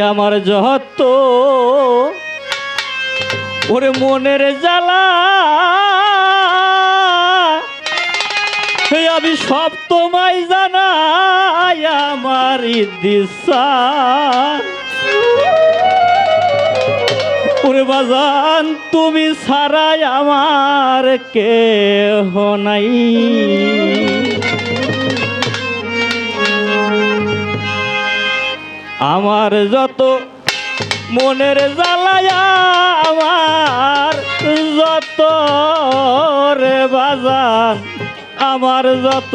আমার যত ওরে মনের জ্বালা। আমি সব তোমায় জানাই আমার দিশা। বাজান, তুমি ছাড়াই আমার কেহ নাই। আমার যত মনের জ্বালায়া, আমার যত রে বাজান আমার যত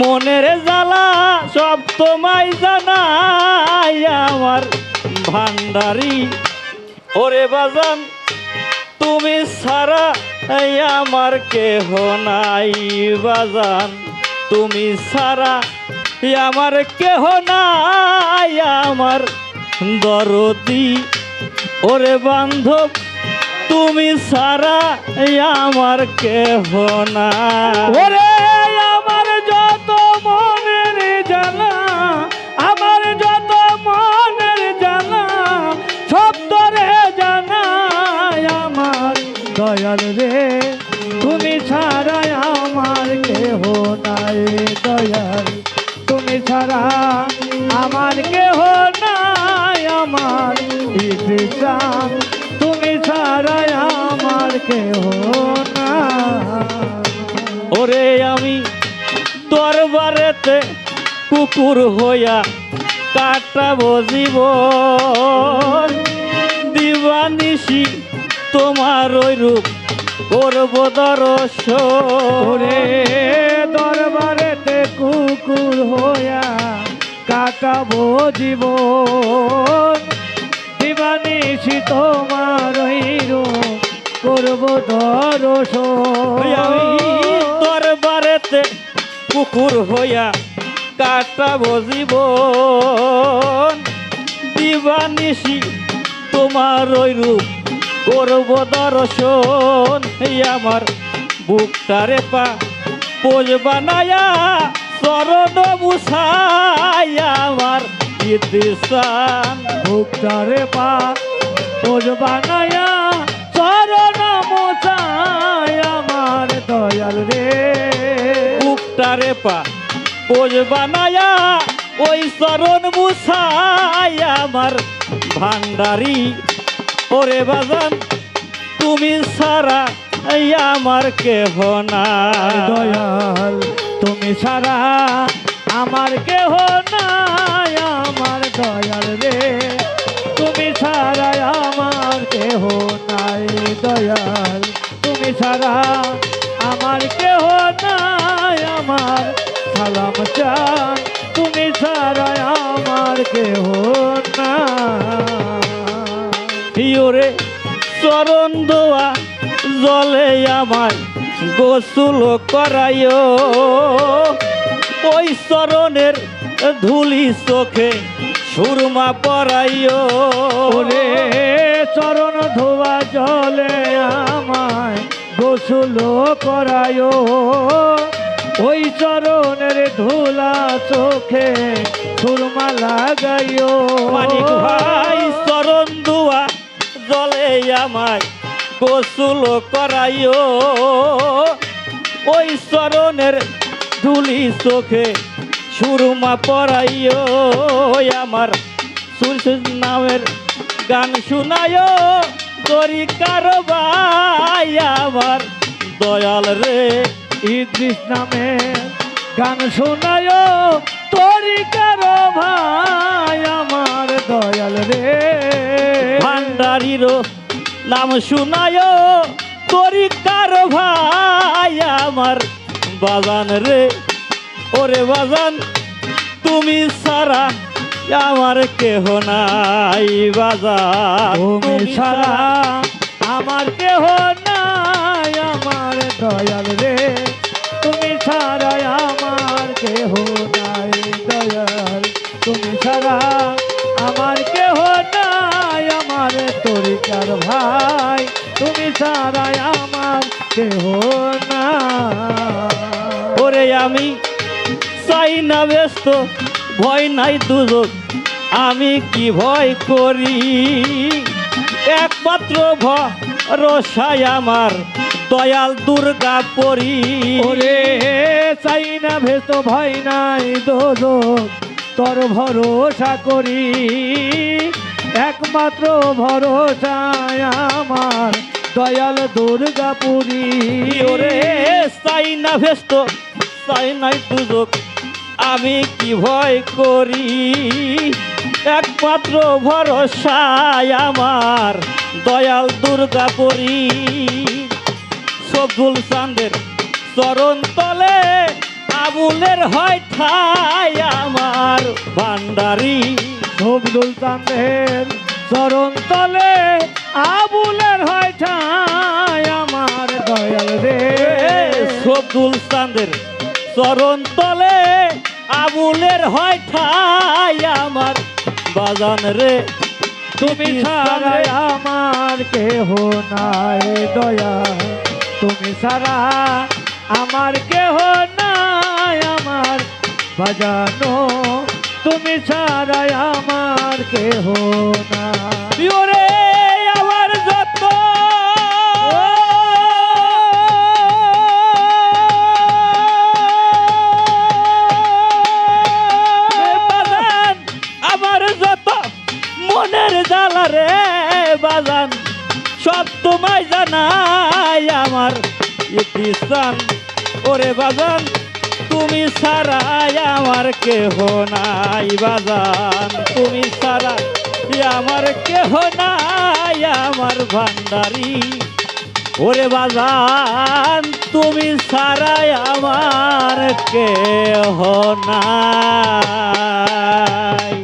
মনের জ্বালা, সব তোমায় জানাই আমার ভান্ডারি। ওরে বাজান, তুমি সারা আমার কেহ নাই বাজান। তুমি সারা আমার কেহ না আমার দরদি। ওরে বান্ধব তুমি সারা আমার কেহ না ওরে ছাড়া আমার কেহ নাই, আমার ইসান তুমি ছাড়া আমার কেহ না ওরে আমি দরবারেতে কুকুর হইয়া কাটাবো জীবন। দিবানিসি তোমার ওই রূপ করব দর্শন। কাটাবো জীবন। দিবানিসি তোমার করব ওই আমি দর্শন। দরবারেতে কুকুর হইয়া কাটাবো জীবন। দিবানিসি তোমার ওই রূপ করব দর্শন। আমার বুকটারে পা পোজ বানায়া চরণ মুসাই আমার ইতিসান। ভুক্তারে পা ওজ বানায়া চরণ মোচায় আমার দয়াল রে। বুকটারে পা পোজ বানায়া ওই চরণ মুসাই আমার ভান্ডারি। ওরে বাজান তুমি সারা আমার কেহ না দয়াল ছাড়া আমার কেহ নাই, আমার দয়াল রে। তুমি ছাড়া আমার কেহ নাই, দয়াল। তুমি ছাড়া আমার কেহ নাই, আমার সালাম চান। তুমি ছাড়া আমার কেহ না ওরে চরণ দোয়া, জলে আমায় গোসল করাইও। ওই চরণের ধুলি চোখে সুরমা পরাইও। রে চরণ ধোয়া জলে আমায় গোসল করায় ওই চরণের ধুলা চোখে সুরমা লাগাইও। মানিক ভাই চরণ ধোয়া জলে আমায় গোসল করাইও। ওই চরণের ধুলি চোখে সুরমা পরাইও। আমার সুলসুল নামের গান শুনায়ও তরি কারবাই আমার দয়াল রে, ইদ্রিস নামে গান শোনায় তোরি কারও ভাই আমার দয়াল রে। ভান্ডারিরও নাম শুনায় তরি কার ভাই আমার। বাজান রে ওরে বাজান তুমি সারা আমার কেহ নাই বাজান। তুমি ছাড়া আমার কেহ তরিকার ভাই, তুমি ছাড়া আমার কেহ না ওরে আমি চাই না ব্যস্ত, ভয় নাই দুযোগ আমি কি ভয় করি? একমাত্র ভরসায় আমার, দয়াল দুর্গা করি। ওরে চাই না ভেস ভয় নাই দোদক তোর ভরসা করি। একমাত্র ভরসায় আমার। দয়াল দুর্গাপুরী। ওরে চাই না ভেস্ত চাই নাই দুজক, আমি কি ভয় করি? একমাত্র ভরসায় আমার দয়াল দুর্গা পরি সবুল চাঁদের চরণ তলে আবুলের হয় ঠাই আমার ভান্ডারি। ধবদুল চাঁদের চরণ তলে আবুলের হয় ঠাই আমার দয়াল রে। সবুল চাঁদের চরণ তলে আবুলের হয় ঠাই আমার বাজান রে। তুমি ছাড়া আমার কেহ নাই দয়া তুমি ছাড়া আমার কেহ নাই আমার বাজানো তুমি ছাড়া আমার কেহ ওরে, আমার যত যত রে সব তোমায় জানাই আমার ওরে বাজান তুমি সারাই আমার কেহ নাই বাজান। তুমি সারা আমার কেহ নাই, আমার ভান্ডারি। ওরে বাজান, তুমি সারাই আমার কেহ নাই।